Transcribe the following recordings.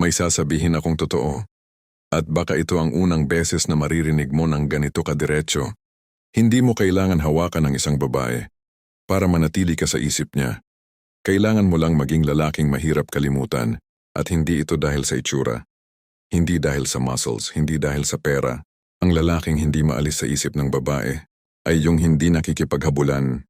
May sasabihin akong totoo. At baka ito ang unang beses na maririnig mo ng ganito kadiretso. Hindi mo kailangan hawakan ng isang babae para manatili ka sa isip niya. Kailangan mo lang maging lalaking mahirap kalimutan at hindi ito dahil sa itsura. Hindi dahil sa muscles, hindi dahil sa pera. Ang lalaking hindi maalis sa isip ng babae ay yung hindi nakikipaghabulan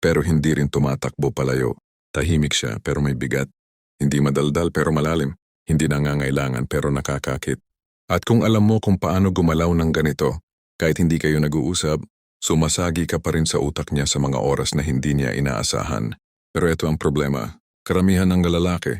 pero hindi rin tumatakbo palayo. Tahimik siya pero may bigat. Hindi madaldal pero malalim. Hindi nangangailangan pero nakakakit. At kung alam mo kung paano gumalaw ng ganito, kahit hindi kayo nag-uusap, sumasagi ka pa rin sa utak niya sa mga oras na hindi niya inaasahan. Pero ito ang problema. Karamihan ng lalaki,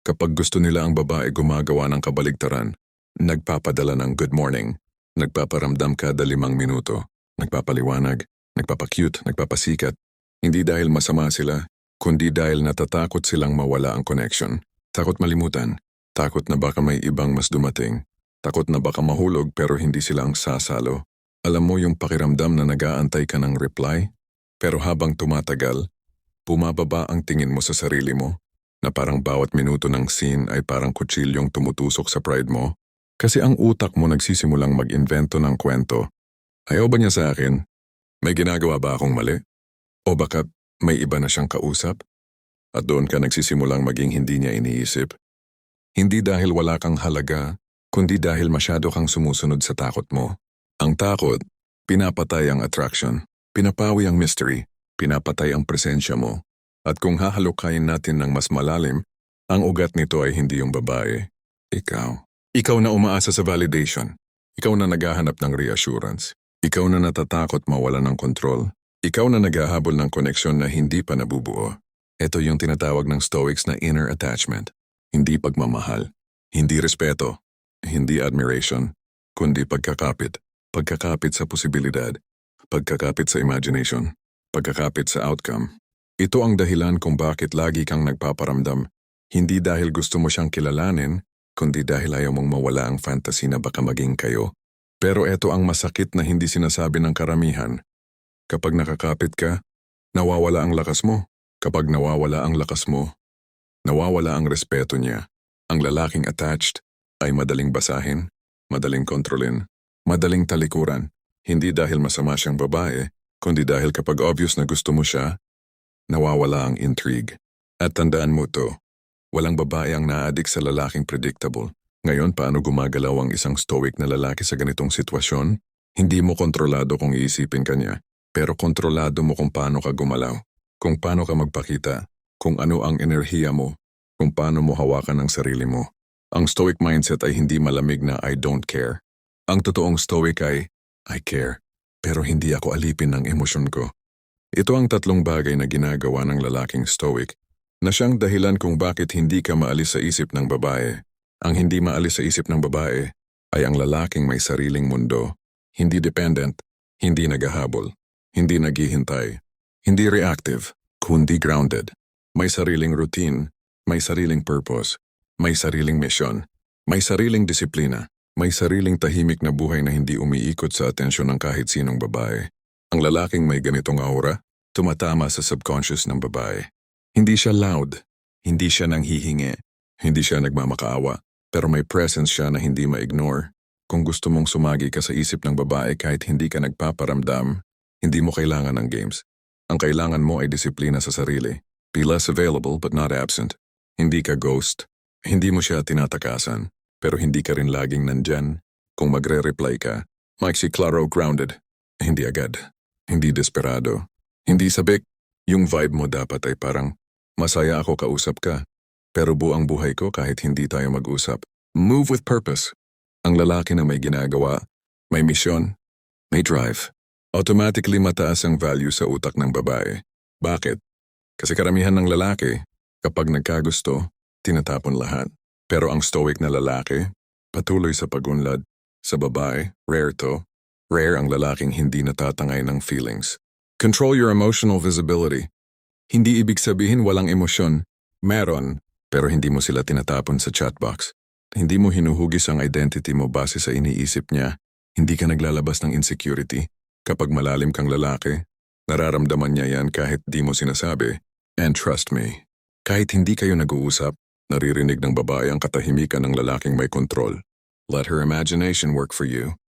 kapag gusto nila ang babae gumagawa ng kabaligtaran, nagpapadala ng good morning, nagpaparamdam kada limang minuto, nagpapaliwanag, nagpapakyut, nagpapasikat, hindi dahil masama sila, kundi dahil natatakot silang mawala ang connection. Takot malimutan, takot na baka may ibang mas dumating, takot na baka mahulog pero hindi sila ang sasalo. Alam mo yung pakiramdam na nagaantay ka ng reply? Pero habang tumatagal, bumababa ang tingin mo sa sarili mo, na parang bawat minuto ng scene ay parang kutsilyong tumutusok sa pride mo. Kasi ang utak mo nagsisimulang mag-invento ng kwento. Ayaw ba niya sa akin? May ginagawa ba akong mali? O baka may iba na siyang kausap? At doon ka nagsisimulang maging hindi niya iniisip. Hindi dahil wala kang halaga, kundi dahil masyado kang sumusunod sa takot mo. Ang takot, pinapatay ang attraction, pinapawi ang mystery, pinapatay ang presensya mo. At kung hahalukayin natin ng mas malalim, ang ugat nito ay hindi yung babae. Ikaw. Ikaw na umaasa sa validation. Ikaw na naghahanap ng reassurance. Ikaw na natatakot mawala ng kontrol. Ikaw na naghahabol ng koneksyon na hindi pa nabubuo. Ito yung tinatawag ng Stoics na inner attachment. Hindi pagmamahal. Hindi respeto. Hindi admiration. Kundi pagkakapit. Pagkakapit sa posibilidad. Pagkakapit sa imagination. Pagkakapit sa outcome. Ito ang dahilan kung bakit lagi kang nagpaparamdam. Hindi dahil gusto mo siyang kilalanin, kundi dahil ayaw mong mawala ang fantasy na baka maging kayo. Pero ito ang masakit na hindi sinasabi ng karamihan. Kapag nakakapit ka, nawawala ang lakas mo. Kapag nawawala ang lakas mo, nawawala ang respeto niya. Ang lalaking attached ay madaling basahin, madaling kontrolin, madaling talikuran. Hindi dahil masama siyang babae, kundi dahil kapag obvious na gusto mo siya, nawawala ang intrigue. At tandaan mo to, walang babae ang naadik sa lalaking predictable. Ngayon, paano gumagalaw ang isang stoic na lalaki sa ganitong sitwasyon? Hindi mo kontrolado kung iisipin ka niya, pero kontrolado mo kung paano ka gumalaw, kung paano ka magpakita, kung ano ang enerhiya mo, kung paano mo hawakan ang sarili mo. Ang stoic mindset ay hindi malamig na I don't care. Ang totoong stoic ay I care, pero hindi ako alipin ng emosyon ko. Ito ang tatlong bagay na ginagawa ng lalaking stoic na siyang dahilan kung bakit hindi ka maalis sa isip ng babae. Ang hindi maalis sa isip ng babae ay ang lalaking may sariling mundo, hindi dependent, hindi naghahabol, hindi naghihintay, hindi reactive, kundi grounded. May sariling routine, may sariling purpose, may sariling mission, may sariling disiplina, may sariling tahimik na buhay na hindi umiikot sa atensyon ng kahit sinong babae. Ang lalaking may ganitong aura, tumatama sa subconscious ng babae. Hindi siya loud, hindi siya nanghihingi, hindi siya nagmamakaawa, pero may presence siya na hindi ma-ignore. Kung gusto mong sumagi ka sa isip ng babae kahit hindi ka nagpaparamdam, hindi mo kailangan ng games. Ang kailangan mo ay disiplina sa sarili. Be less available but not absent. Hindi ka ghost. Hindi mo siya tinatakasan. Pero hindi ka rin laging nandyan. Kung magre-reply ka, Mike Claro grounded. Hindi agad. Hindi desperado. Hindi sabik. Yung vibe mo dapat ay parang, masaya ako kausap ka. Pero buang buhay ko kahit hindi tayo mag-usap. Move with purpose. Ang lalaki na may ginagawa, may misyon, may drive. Automatically mataas ang value sa utak ng babae. Bakit? Kasi karamihan ng lalaki, kapag nagkagusto, tinatapon lahat. Pero ang stoic na lalaki, patuloy sa pagunlad. Sa babae, rare to. Rare ang lalaking hindi natatangay ng feelings. Control your emotional visibility. Hindi ibig sabihin walang emosyon. Meron, pero hindi mo sila tinatapon sa chatbox. Hindi mo hinuhugis ang identity mo base sa iniisip niya. Hindi ka naglalabas ng insecurity. Kapag malalim kang lalaki, nararamdaman niya yan kahit di mo sinasabi. And trust me, kahit hindi kayo nag-uusap, Naririnig ng babae ang katahimikan ng lalaking may kontrol. Let her imagination work for you.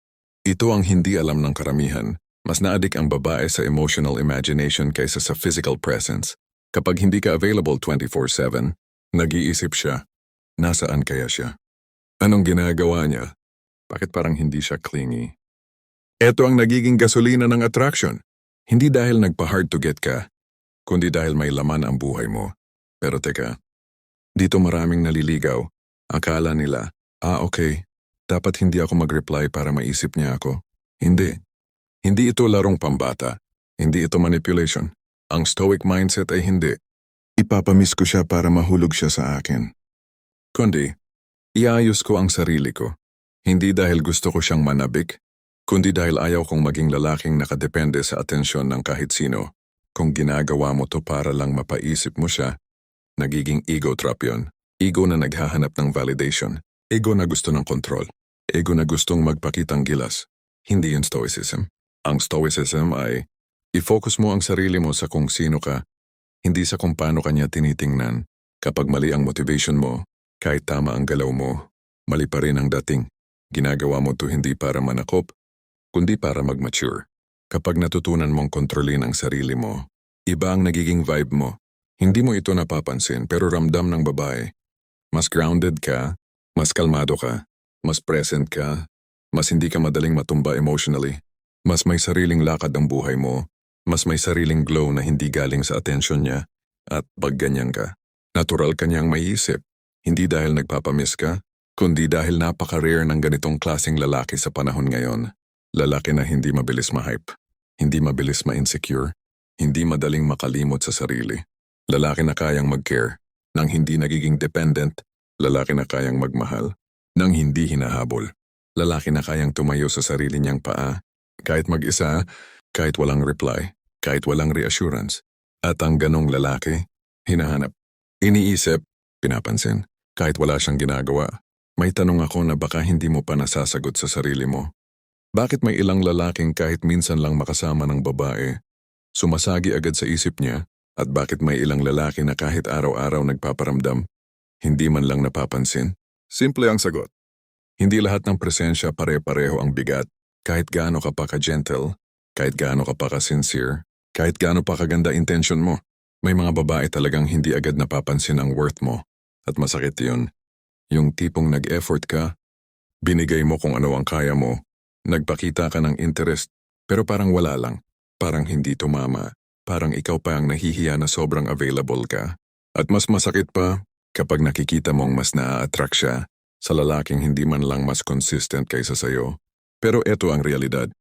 Ito ang hindi alam ng karamihan. Mas naadik ang babae sa emotional imagination kaysa sa physical presence. Kapag hindi ka available 24-7, nag-iisip siya, nasaan kaya siya? Anong ginagawa niya? Bakit parang hindi siya clingy? Ito ang nagiging gasolina ng attraction. Hindi dahil nagpa-hard to get ka, kundi dahil may laman ang buhay mo. Pero teka, dito maraming naliligaw. Akala nila, ah okay, dapat hindi ako mag-reply para maisip niya ako. Hindi. Hindi ito larong pambata. Hindi ito manipulation. Ang stoic mindset ay hindi. Ipapamiss ko siya para mahulog siya sa akin. Kundi, iayos ko ang sarili ko. Hindi dahil gusto ko siyang manabik, kundi dahil ayaw kong maging lalaking nakadepende sa atensyon ng kahit sino. Kung ginagawa mo to para lang mapaisip mo siya, nagiging ego trap yon. Ego na naghahanap ng validation. Ego na gusto ng control. Ego na gustong magpakitang gilas. Hindi yun stoicism. Ang stoicism ay, i-focus mo ang sarili mo sa kung sino ka, hindi sa kung paano kanya tinitingnan. Kapag mali ang motivation mo, kahit tama ang galaw mo, mali pa rin ang dating. Ginagawa mo to hindi para manakop, kundi para mag-mature. Kapag natutunan mong kontrolin ang sarili mo, iba ang nagiging vibe mo. Hindi mo ito napapansin pero ramdam ng babae. Mas grounded ka, mas kalmado ka, mas present ka, mas hindi ka madaling matumba emotionally, mas may sariling lakad ang buhay mo, mas may sariling glow na hindi galing sa atensyon niya, at pag ganyan ka, natural ka niyang maiisip, hindi dahil nagpapamiss ka, kundi dahil napaka-rare ng ganitong klasing lalaki sa panahon ngayon. Lalaki na hindi mabilis ma-hype, hindi mabilis ma-insecure, hindi madaling makalimot sa sarili. Lalaki na kayang mag-care, nang hindi nagiging dependent, lalaki na kayang magmahal, nang hindi hinahabol. Lalaki na kayang tumayo sa sarili niyang paa, kahit mag-isa, kahit walang reply, kahit walang reassurance. At ang ganong lalaki, hinahanap. Iniisip, pinapansin, kahit wala siyang ginagawa. May tanong ako na baka hindi mo pa nasasagot sa sarili mo. Bakit may ilang lalaking kahit minsan lang makasama ng babae, sumasagi agad sa isip niya, at bakit may ilang lalaki na kahit araw-araw nagpaparamdam, hindi man lang napapansin? Simple ang sagot. Hindi lahat ng presensya pare-pareho ang bigat, kahit gaano ka pa ka-gentle, kahit gaano ka pa ka-sincere, kahit gaano pa kaganda intention mo. May mga babae talagang hindi agad napapansin ang worth mo, at masakit yun. Yung tipong nag-effort ka, binigay mo kung ano ang kaya mo, nagpakita ka ng interest, pero parang wala lang, parang hindi tumama, parang ikaw pa ang nahihiya na sobrang available ka. At mas masakit pa, kapag nakikita mong mas naa-attract siya sa lalaking hindi man lang mas consistent kaysa sayo. Pero eto ang realidad.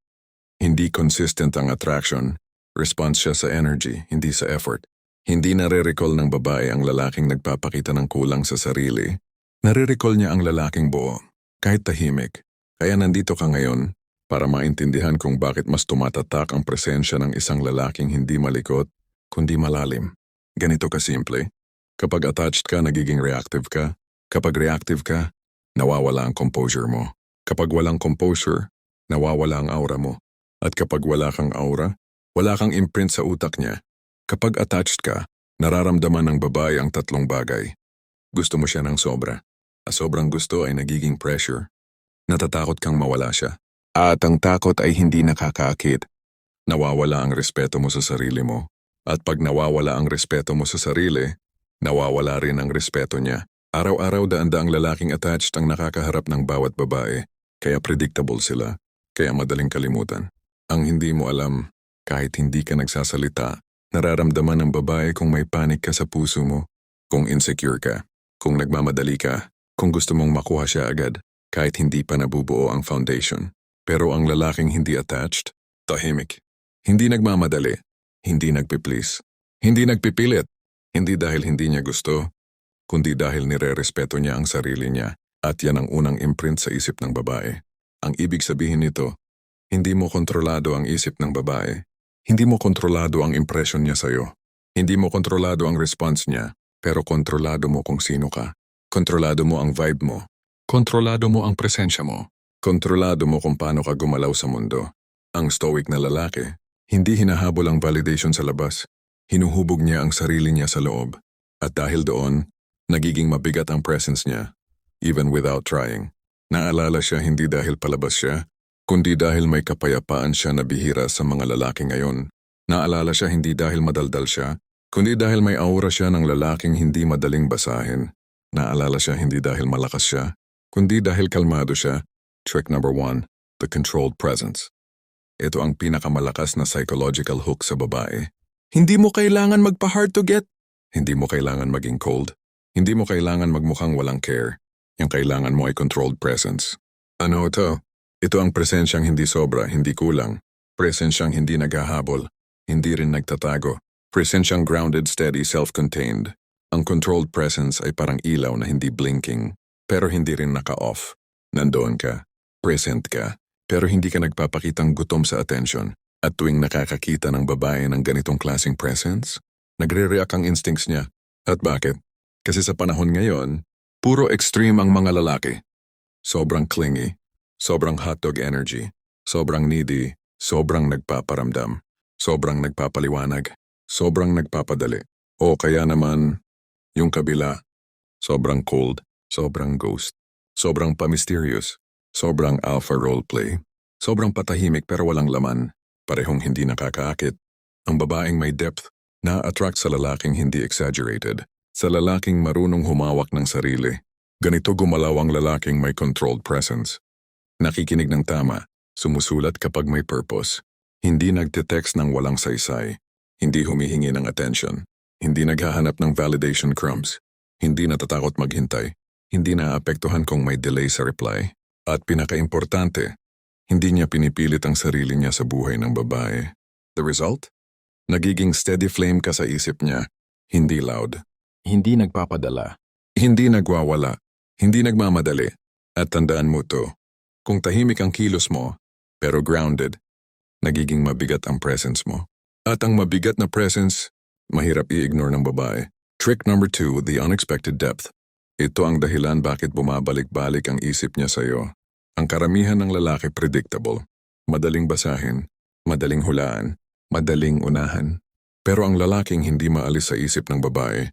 Hindi consistent ang attraction, response siya sa energy, hindi sa effort. Hindi nare-recall ng babae ang lalaking nagpapakita ng kulang sa sarili. Nare-recall niya ang lalaking buo, kahit tahimik. Kaya nandito ka ngayon para maintindihan kung bakit mas tumatatak ang presensya ng isang lalaking hindi malikot, kundi malalim. Ganito kasimple. Kapag attached ka, nagiging reactive ka. Kapag reactive ka, nawawala ang composure mo. Kapag walang composure, nawawala ang aura mo. At kapag wala kang aura, wala kang imprint sa utak niya. Kapag attached ka, nararamdaman ng babae ang tatlong bagay. Gusto mo siya ng sobra. At sobrang gusto ay nagiging pressure. Natatakot kang mawala siya. At ang takot ay hindi nakakaakit. Nawawala ang respeto mo sa sarili mo. At pag nawawala ang respeto mo sa sarili, nawawala rin ang respeto niya. Araw-araw daan-daang lalaking attached ang nakakaharap ng bawat babae. Kaya predictable sila. Kaya madaling kalimutan. Ang hindi mo alam, kahit hindi ka nagsasalita, nararamdaman ng babae kung may panik ka sa puso mo, kung insecure ka, kung nagmamadali ka, kung gusto mong makuha siya agad, kahit hindi pa nabubuo ang foundation. Pero ang lalaking hindi attached, tahimik. Hindi nagmamadali, hindi nagpiplease, hindi nagpipilit, hindi dahil hindi niya gusto, kundi dahil nire-respeto niya ang sarili niya at yan ang unang imprint sa isip ng babae. Ang ibig sabihin nito, hindi mo kontrolado ang isip ng babae. Hindi mo kontrolado ang impression niya sa'yo. Hindi mo kontrolado ang response niya, pero kontrolado mo kung sino ka. Kontrolado mo ang vibe mo. Kontrolado mo ang presensya mo. Kontrolado mo kung paano ka gumalaw sa mundo. Ang stoic na lalaki, hindi hinahabol ang validation sa labas. Hinuhubog niya ang sarili niya sa loob. At dahil doon, Nagiging mabigat ang presence niya, even without trying. Naalala siya hindi dahil palabas siya, kundi dahil may kapayapaan siya na bihira sa mga lalaki ngayon. Naalala siya hindi dahil madaldal siya, kundi dahil may aura siya ng lalaking hindi madaling basahin. Naalala siya hindi dahil malakas siya, kundi dahil kalmado siya. Trick number one, the controlled presence. Ito ang pinakamalakas na psychological hook sa babae. Hindi mo kailangan magpa-hard to get. Hindi mo kailangan maging cold. Hindi mo kailangan magmukhang walang care. Yung kailangan mo ay controlled presence. Ano ito? Ito ang presensyang hindi sobra, hindi kulang. Presensyang hindi naghahabol, hindi rin nagtatago. Presensyang grounded, steady, self-contained. Ang controlled presence ay parang ilaw na hindi blinking, pero hindi rin naka-off. Nandoon ka, present ka, pero hindi ka nagpapakitang gutom sa attention. At tuwing nakakakita ng babae ng ganitong klaseng presence, nagre-react ang instincts niya. At bakit? Kasi sa panahon ngayon, puro extreme ang mga lalaki. Sobrang clingy, sobrang hotdog energy, sobrang needy, sobrang nagpaparamdam, sobrang nagpapaliwanag, sobrang nagpapadali. O kaya naman, yung kabila, sobrang cold, sobrang ghost, sobrang pa-mysterious, sobrang alpha roleplay, sobrang patahimik pero walang laman, parehong hindi nakakaakit. Ang babaeng may depth, na-attract sa lalaking hindi exaggerated, sa lalaking marunong humawak ng sarili. Ganito gumalaw ang lalaking may controlled presence. Nakikinig ng tama, sumusulat kapag may purpose, hindi nagte-text ng walang saysay, hindi humihingi ng attention, hindi naghahanap ng validation crumbs, hindi natatakot maghintay, hindi naapektuhan kung may delay sa reply. At pinakaimportante, hindi niya pinipilit ang sarili niya sa buhay ng babae. The result? Nagiging steady flame ka sa isip niya, hindi loud, Hindi nagpapadala. hindi nagwawala, hindi nagmamadali. At tandaan mo to, kung tahimik ang kilos mo, pero grounded, nagiging mabigat ang presence mo. At ang mabigat na presence, mahirap i-ignore ng babae. Trick number two, the unexpected depth. Ito ang dahilan bakit bumabalik-balik ang isip niya sa'yo. Ang karamihan ng lalaki predictable. Madaling basahin, madaling hulaan, madaling unahan. Pero ang lalaking hindi maalis sa isip ng babae,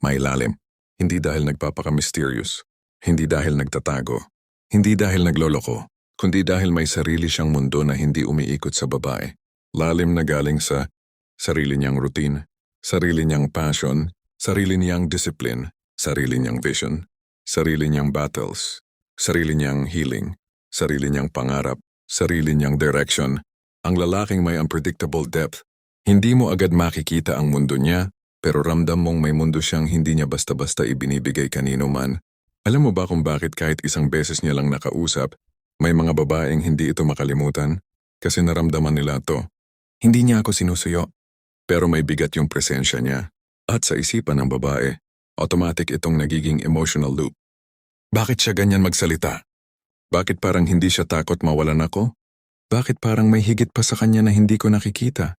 may lalim. Hindi dahil nagpapaka-mysterious, hindi dahil nagtatago, hindi dahil nagloloko, kundi dahil may sarili siyang mundo na hindi umiikot sa babae. Lalim na galing sa sarili niyang routine, sarili niyang passion, sarili niyang discipline, sarili niyang vision, sarili niyang battles, sarili niyang healing, sarili niyang pangarap, sarili niyang direction. Ang lalaking may unpredictable depth, hindi mo agad makikita ang mundo niya, pero ramdam mong may mundo siyang hindi niya basta-basta ibinibigay kanino man. Alam mo ba kung bakit kahit isang beses niya lang nakausap, may mga babaeng hindi ito makalimutan? Kasi naramdaman nila to. Hindi niya ako sinusuyo, pero may bigat yung presensya niya. At sa isipan ng babae, automatic itong nagiging emotional loop. Bakit siya ganyan magsalita? Bakit parang hindi siya takot mawalan ako? Bakit parang may higit pa sa kanya na hindi ko nakikita?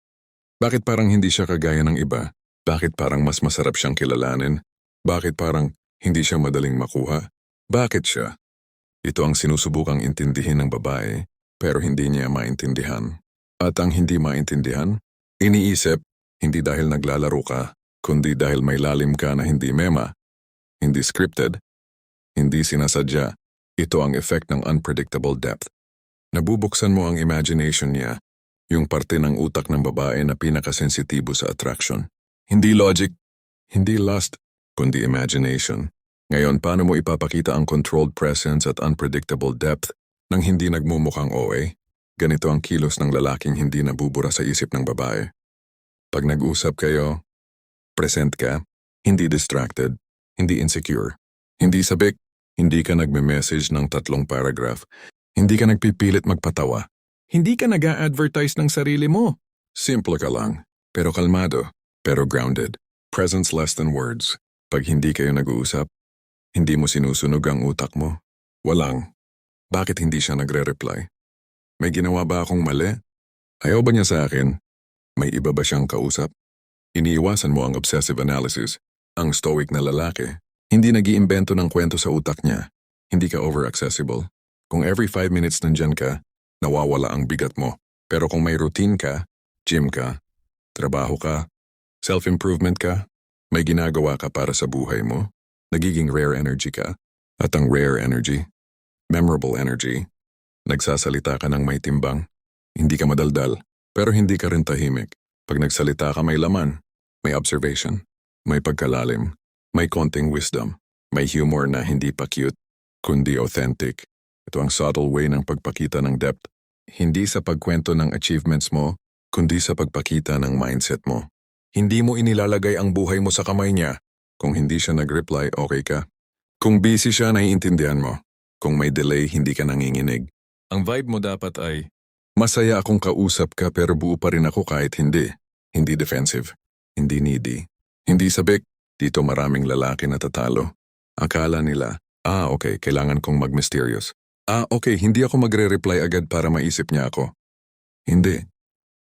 Bakit parang hindi siya kagaya ng iba? Bakit parang mas masarap siyang kilalanin? Bakit parang hindi siya madaling makuha? Bakit siya? Ito ang sinusubukang intindihin ng babae, pero hindi niya maintindihan. At ang hindi maintindihan, iniisip, hindi dahil naglalaro ka, kundi dahil may lalim ka na hindi mema, hindi scripted, hindi sinasadya. Ito ang effect ng unpredictable depth. Nabubuksan mo ang imagination niya, yung parte ng utak ng babae na pinakasensitibo sa attraction. Hindi logic, hindi lust, kundi imagination. Ngayon, paano mo ipapakita ang controlled presence at unpredictable depth nang hindi nagmumukhang OA? Ganito ang kilos ng lalaking hindi nabubura sa isip ng babae. Pag nag-usap kayo, present ka, hindi distracted, hindi insecure, hindi sabik, hindi ka nagme-message ng tatlong paragraph, hindi ka nagpipilit magpatawa, hindi ka nag advertise ng sarili mo. Simple ka lang, pero kalmado, pero grounded. Presence less than words. Pag hindi kayo nag-uusap, hindi mo sinusunog ang utak mo. Walang. Bakit hindi siya nagre-reply? May ginawa ba akong mali? Ayaw ba niya sa akin? May iba ba siyang kausap? Iniiwasan mo ang obsessive analysis. Ang stoic na lalaki, hindi nag-iimbento ng kwento sa utak niya. Hindi ka over-accessible. Kung every five minutes nandyan ka, nawawala ang bigat mo. Pero kung may routine ka, gym ka, trabaho ka, self-improvement ka, may ginagawa ka para sa buhay mo, nagiging rare energy ka. At ang rare energy, memorable energy, nagsasalita ka ng may timbang. Hindi ka madaldal, pero hindi ka rin tahimik. Pag nagsalita ka may laman, may observation, may pagkalalim, may konting wisdom, may humor na hindi pa cute, kundi authentic. Ito ang subtle way ng pagpakita ng depth. Hindi sa pagkwento ng achievements mo, kundi sa pagpakita ng mindset mo. Hindi mo inilalagay ang buhay mo sa kamay niya. Kung hindi siya nag-reply, okay ka. Kung busy siya, naiintindihan mo. Kung may delay, hindi ka nanginginig. Ang vibe mo dapat ay, Masaya akong kausap ka pero buo pa rin ako kahit hindi. Hindi defensive. Hindi needy. Hindi sabik. Dito maraming lalaki na tatalo. Akala nila, ah okay, kailangan kong mag-mysterious. Ah okay, hindi ako magre-reply agad para maisip niya ako. Hindi.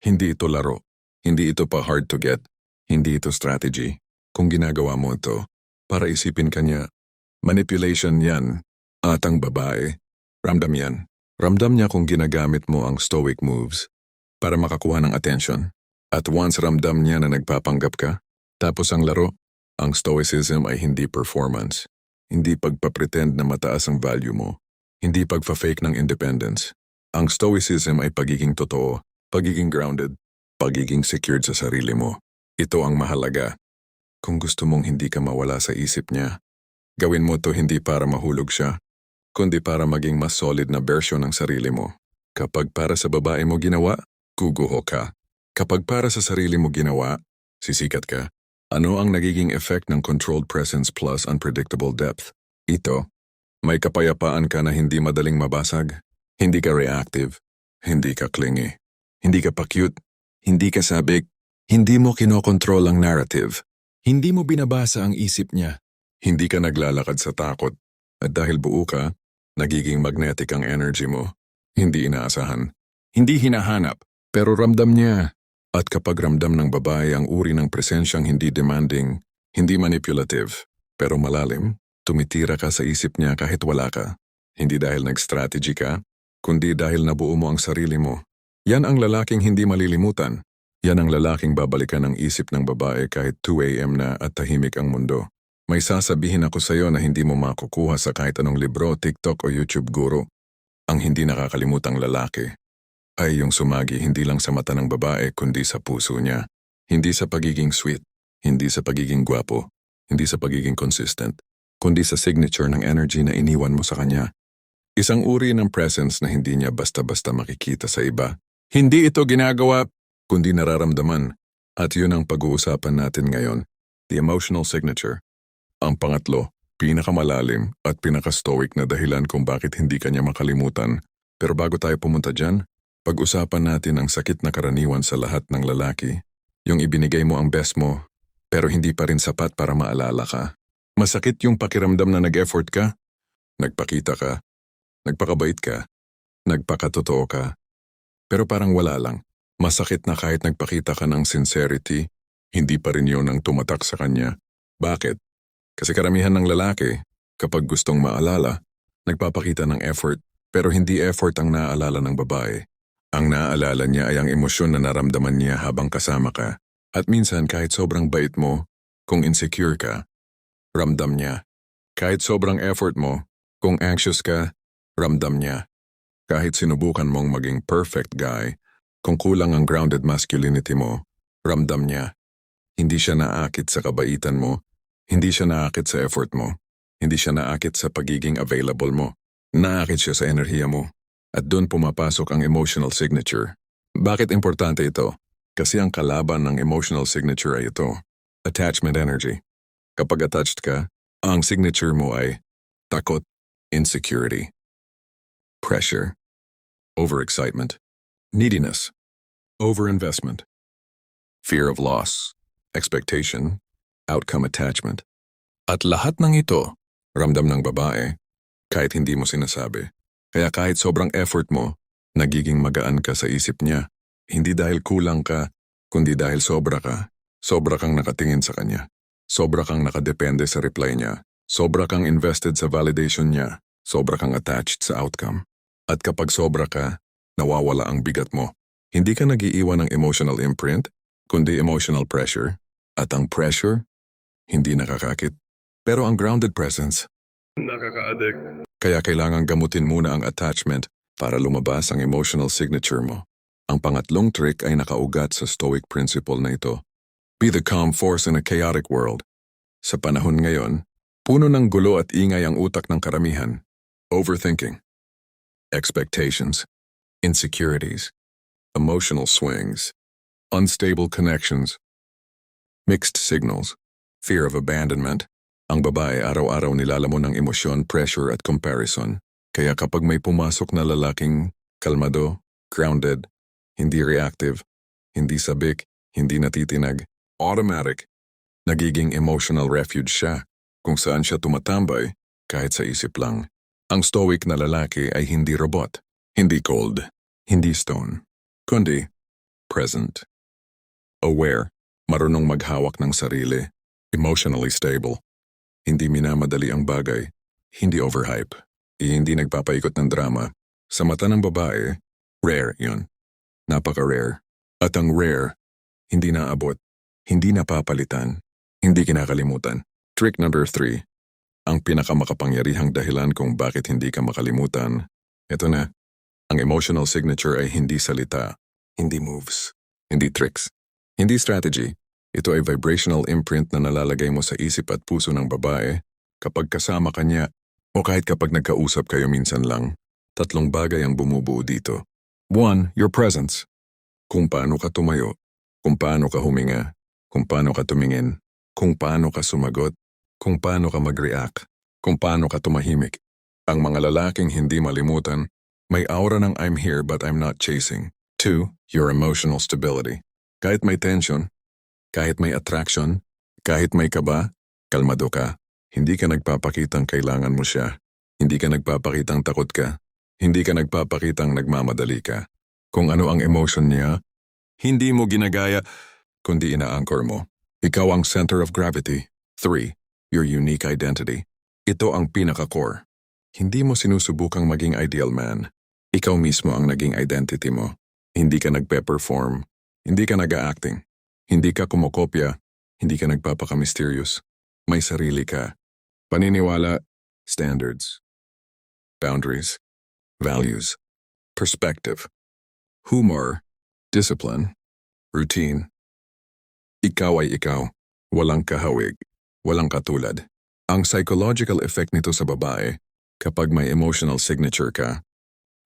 Hindi ito laro. Hindi ito pa hard to get. Hindi ito strategy. Kung ginagawa mo ito, para isipin ka niya, manipulation yan. At ang babae, ramdam yan. Ramdam niya kung ginagamit mo ang stoic moves para makakuha ng attention. At once ramdam niya na nagpapanggap ka, tapos ang laro, ang stoicism ay hindi performance. Hindi pagpapretend na mataas ang value mo. Hindi pagpa-fake ng independence. Ang stoicism ay pagiging totoo, pagiging grounded, pagiging secured sa sarili mo. Ito ang mahalaga. Kung gusto mong hindi ka mawala sa isip niya, gawin mo to hindi para mahulog siya, kundi para maging mas solid na version ng sarili mo. Kapag para sa babae mo ginawa, kuguho ka. Kapag para sa sarili mo ginawa, sisikat ka. Ano ang nagiging effect ng controlled presence plus unpredictable depth? Ito, may kapayapaan ka na hindi madaling mabasag. Hindi ka reactive. Hindi ka clingy. Hindi ka pa-cute. Hindi ka sabik. Hindi mo kinokontrol ang narrative. Hindi mo binabasa ang isip niya. Hindi ka naglalakad sa takot. At dahil buo ka, nagiging magnetic ang energy mo. Hindi inaasahan. Hindi hinahanap, pero ramdam niya. At kapag ramdam ng babae ang uri ng presensyang hindi demanding, hindi manipulative, pero malalim, tumitira ka sa isip niya kahit wala ka. Hindi dahil nag-strategy ka, kundi dahil nabuo mo ang sarili mo. Yan ang lalaking hindi malilimutan. Yan ang lalaking babalikan ng isip ng babae kahit 2 a.m. na at tahimik ang mundo. May sasabihin ako sa iyo na hindi mo makukuha sa kahit anong libro, TikTok o YouTube guru. Ang hindi nakakalimutang lalaki ay yung sumagi hindi lang sa mata ng babae kundi sa puso niya. Hindi sa pagiging sweet, hindi sa pagiging gwapo, hindi sa pagiging consistent, kundi sa signature ng energy na iniwan mo sa kanya. Isang uri ng presence na hindi niya basta-basta makikita sa iba. Hindi ito ginagawa, kundi nararamdaman. At yun ang pag-uusapan natin ngayon, the emotional signature. Ang pangatlo, pinakamalalim at pinaka-stoic na dahilan kung bakit hindi kanya makalimutan. Pero bago tayo pumunta dyan, pag-usapan natin ang sakit na karaniwan sa lahat ng lalaki. Yung ibinigay mo ang best mo, pero hindi pa rin sapat para maalala ka. Masakit yung pakiramdam na nag-effort ka, nagpakita ka, nagpakabait ka, nagpakatotoo ka. Pero parang wala lang. Masakit na kahit nagpakita ka ng sincerity, hindi pa rin yun ang tumatak sa kanya. Bakit? Kasi karamihan ng lalaki, kapag gustong maalala, nagpapakita ng effort, pero hindi effort ang naaalala ng babae. Ang naaalala niya ay ang emosyon na naramdaman niya habang kasama ka. At minsan kahit sobrang bait mo, kung insecure ka, ramdam niya. Kahit sobrang effort mo, kung anxious ka, ramdam niya. Kahit sinubukan mong maging perfect guy, kung kulang ang grounded masculinity mo, ramdam niya. Hindi siya naakit sa kabaitan mo, hindi siya naakit sa effort mo, hindi siya naakit sa pagiging available mo, naakit siya sa enerhiya mo. At doon pumapasok ang emotional signature. Bakit importante ito? Kasi ang kalaban ng emotional signature ay ito, attachment energy. Kapag attached ka, ang signature mo ay takot, insecurity, pressure, overexcitement, neediness, overinvestment, fear of loss, expectation, outcome attachment. At lahat ng ito, ramdam ng babae, kahit hindi mo sinasabi. Kaya kahit sobrang effort mo, nagiging magaan ka sa isip niya. Hindi dahil kulang ka, kundi dahil sobra ka. Sobra kang nakatingin sa kanya. Sobra kang nakadepende sa reply niya. Sobra kang invested sa validation niya. Sobra kang attached sa outcome. At kapag sobra ka, nawawala ang bigat mo. Hindi ka nagiiwan ng emotional imprint, kundi emotional pressure. At ang pressure, hindi nakakakit. Pero ang grounded presence, Nakaka-addict. kaya kailangan gamutin muna ang attachment para lumabas ang emotional signature mo. Ang pangatlong trick ay nakaugat sa Stoic principle na ito. Be the calm force in a chaotic world. Sa panahon ngayon, puno ng gulo at ingay ang utak ng karamihan. Overthinking. Expectations. Insecurities. Emotional swings. Unstable connections. Mixed signals. Fear of abandonment. Ang babae araw-araw nilalamon ng emosyon, pressure at comparison. Kaya kapag may pumasok na lalaking kalmado, grounded, hindi reactive, hindi sabik, hindi natitinag, automatic, nagiging emotional refuge siya kung saan siya tumatambay kahit sa isip lang. Ang stoic na lalaki ay hindi robot, hindi cold, hindi stone, kundi present. Aware, marunong maghawak ng sarili, emotionally stable. Hindi minamadali ang bagay, hindi overhype, eh, hindi nagpapaikot ng drama. Sa mata ng babae, rare yon. Napaka-rare. At ang rare, hindi naabot, hindi napapalitan, hindi kinakalimutan. Trick number three. Ang pinakamakapangyarihang dahilan kung bakit hindi ka makalimutan. Ito na. Ang emotional signature ay hindi salita, hindi moves, hindi tricks, hindi strategy. Ito ay vibrational imprint na nalalagay mo sa isip at puso ng babae kapag kasama ka niya o kahit kapag nagkausap kayo minsan lang. Tatlong bagay ang bumubuo dito. One, your presence. Kung paano ka tumayo, kung paano ka huminga, kung paano ka tumingin, kung paano ka sumagot, kung paano ka mag-react, kung paano ka tumahimik. Ang mga lalaking hindi malimutan, may aura ng I'm here but I'm not chasing. Two, your emotional stability. Kahit may tension, kahit may attraction, kahit may kaba, kalmado ka. Hindi ka nagpapakitang kailangan mo siya. Hindi ka nagpapakitang takot ka. Hindi ka nagpapakitang nagmamadali ka. Kung ano ang emotion niya, hindi mo ginagaya, kundi ina-anchor mo. Ikaw ang center of gravity. Three, your unique identity. Ito ang pinaka-core. Hindi mo sinusubukang maging ideal man. Ikaw mismo ang naging identity mo. Hindi ka nagpe-perform. Hindi ka nag-acting. Hindi ka kumokopya. Hindi ka nagpapaka-mysterious. May sarili ka. Paniniwala, standards, boundaries, values, perspective, humor, discipline, routine. Ikaw ay ikaw. Walang kahawig. Walang katulad. Ang psychological effect nito sa babae, kapag may emotional signature ka,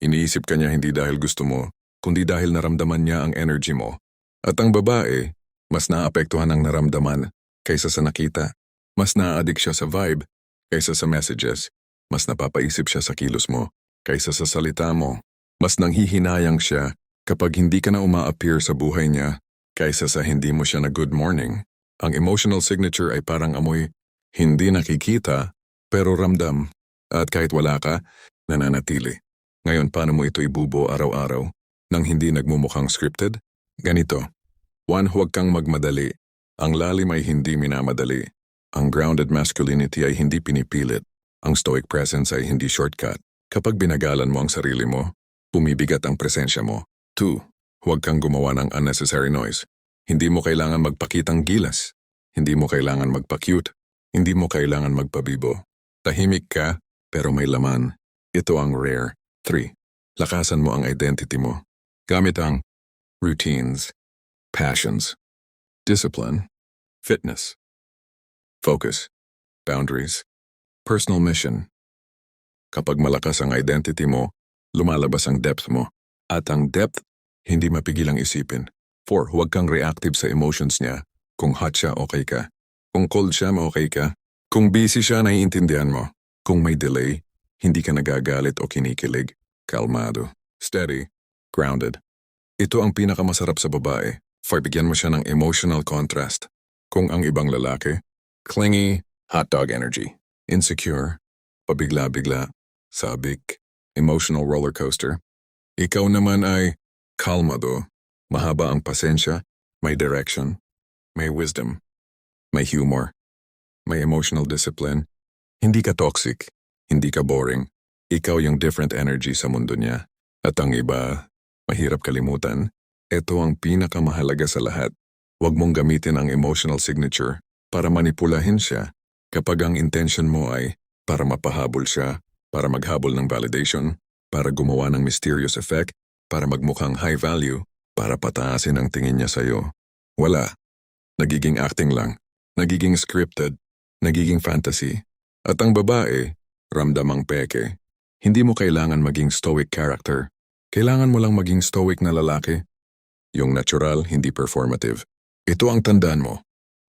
iniisip ka niya hindi dahil gusto mo, kundi dahil naramdaman niya ang energy mo. At ang babae, mas naapektuhan ang naramdaman kaysa sa nakita. Mas naa-addict siya sa vibe kaysa sa messages. Mas napapaisip siya sa kilos mo kaysa sa salita mo. Mas nanghihinayang siya kapag hindi ka na uma-appear sa buhay niya kaysa sa hindi mo siya na good morning. Ang emotional signature ay parang amoy, hindi nakikita, pero ramdam. At kahit wala ka, nananatili. Ngayon, paano mo ito ibubo araw-araw nang hindi nagmumukhang scripted? Ganito. One, huwag kang magmadali. Ang lalim ay hindi minamadali. Ang grounded masculinity ay hindi pinipilit. Ang stoic presence ay hindi shortcut. Kapag binagalan mo ang sarili mo, bumibigat ang presensya mo. Two, huwag kang gumawa ng unnecessary noise. Hindi mo kailangan magpakitang gilas. Hindi mo kailangan magpa-cute. Hindi mo kailangan magpabibo. Tahimik ka, pero may laman. Ito ang rare. Three, lakasan mo ang identity mo. Gamit ang routines, passions, discipline, fitness, focus, boundaries, personal mission. Kapag malakas ang identity mo, lumalabas ang depth mo. At ang depth, hindi mapigilang isipin. 4. Huwag kang reactive sa emotions niya. Kung hot siya, okay ka. Kung cold siya, okay ka. Kung busy siya, naiintindihan mo. Kung may delay, hindi ka nagagalit o kinikilig. Kalmado. Steady. Grounded. Ito ang pinakamasarap sa babae. For bigyan mo siya ng emotional contrast. Kung ang ibang lalaki, clingy, hot dog energy. Insecure, pabigla-bigla, sabik, emotional roller coaster. Ikaw naman ay kalmado, mahaba ang pasensya, may direction, may wisdom, may humor, may emotional discipline. Hindi ka toxic, hindi ka boring. Ikaw yung different energy sa mundo niya. At ang iba, mahirap kalimutan. Ito ang pinakamahalaga sa lahat. Huwag mong gamitin ang emotional signature para manipulahin siya. Kapag ang intention mo ay para mapahabol siya, para maghabol ng validation, para gumawa ng mysterious effect, para magmukhang high value, para pataasin ang tingin niya sa'yo. Wala. Nagiging acting lang. Nagiging scripted. Nagiging fantasy. At ang babae, ramdamang peke. Hindi mo kailangan maging stoic character. Kailangan mo lang maging stoic na lalaki. Yung natural, hindi performative. Ito ang tandaan mo.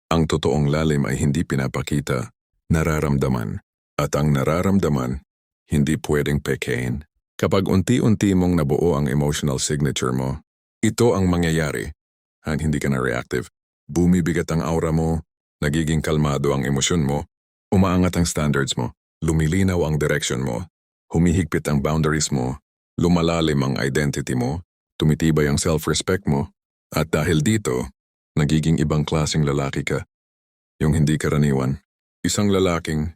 Ang totoong lalim ay hindi pinapakita, nararamdaman. At ang nararamdaman, hindi pwedeng pekein. Kapag unti-unti mong nabuo ang emotional signature mo, ito ang mangyayari. Ang hindi ka na reactive. Bumibigat ang aura mo, nagiging kalmado ang emosyon mo, umaangat ang standards mo, lumilinaw ang direction mo, humihigpit ang boundaries mo, lumalalim ang identity mo, tumitibay ang self-respect mo, at dahil dito, nagiging ibang klaseng lalaki ka. Yung hindi karaniwan. Isang lalaking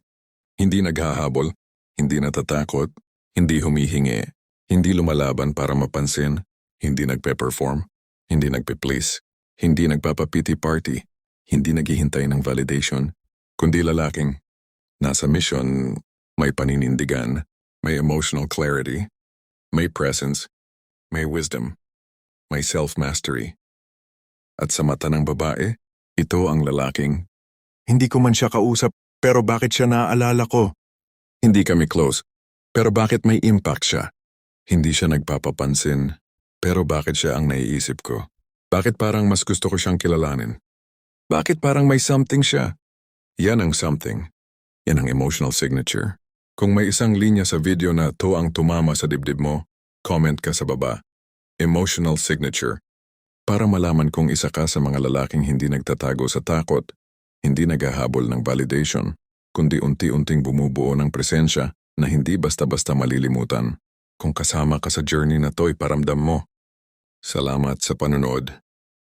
hindi naghahabol, hindi natatakot, hindi humihingi, hindi lumalaban para mapansin, hindi nagpe-perform, hindi nagpe-please, hindi nagpapapiti party, hindi naghihintay ng validation, kundi lalaking nasa mission, may paninindigan, may emotional clarity, may presence, may wisdom, may self-mastery. At sa mata ng babae, ito ang lalaking Hindi ko man siya kausap, pero bakit siya naaalala ko? Hindi kami close. Pero bakit may impact siya? Hindi siya nagpapapansin. Pero bakit siya ang naiisip ko? Bakit parang mas gusto ko siyang kilalanin? Bakit parang may something siya? Yan ang something. Yan ang emotional signature. Kung may isang linya sa video na to ang tumama sa dibdib mo, comment ka sa baba. Emotional signature. Para malaman kung isa ka sa mga lalaking hindi nagtatago sa takot, hindi naghahabol ng validation, kundi unti-unting bumubuo ng presensya na hindi basta-basta malilimutan. Kung kasama ka sa journey na to, iparamdam mo. Salamat sa panonood.